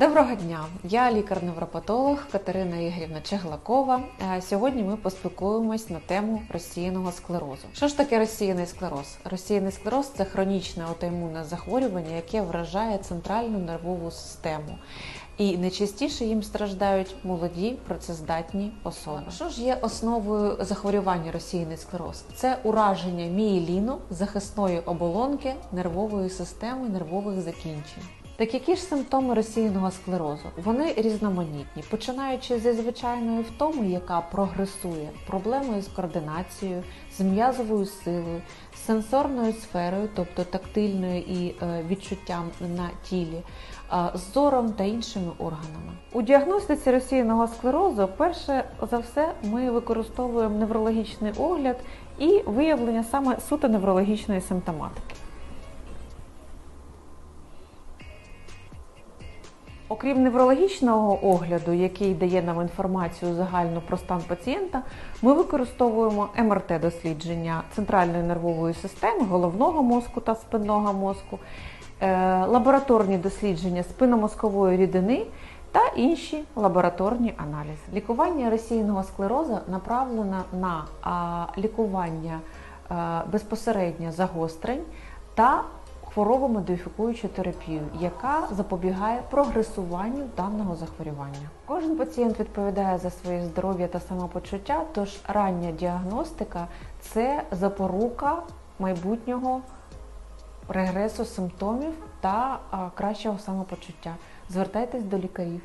Доброго дня! Я лікар-невропатолог Катерина Ігорівна Чеглакова. Сьогодні ми поспілкуємось на тему розсіяного склерозу. Що ж таке розсіяний склероз? Розсіяний склероз це хронічне аутоімунне захворювання, яке вражає центральну нервову систему. І найчастіше їм страждають молоді працездатні особи. Що ж є основою захворювання розсіяний склероз? Це ураження мієліну, захисної оболонки нервової системи, нервових закінчень. Так які ж симптоми розсіяного склерозу? Вони різноманітні, починаючи зі звичайної втоми, яка прогресує, проблемою з координацією, з м'язовою силою, сенсорною сферою, тобто тактильною і е, відчуттям на тілі, з зором та іншими органами. У діагностиці розсіяного склерозу, перше за все, ми використовуємо неврологічний огляд і виявлення саме суто неврологічної симптоматики. Окрім неврологічного огляду, який дає нам інформацію загальну про стан пацієнта, ми використовуємо МРТ-дослідження центральної нервової системи, головного мозку та спинного мозку, е, лабораторні дослідження спинномозкової рідини та інші лабораторні аналізи. Лікування розсіяного склерозу направлено на лікування безпосередньо загострень та хворобомодифікуючу терапію, яка запобігає прогресуванню даного захворювання. Кожен пацієнт відповідає за своє здоров'я та самопочуття, тож рання діагностика це запорука майбутнього регресу симптомів та кращого самопочуття. Звертайтесь до лікарів.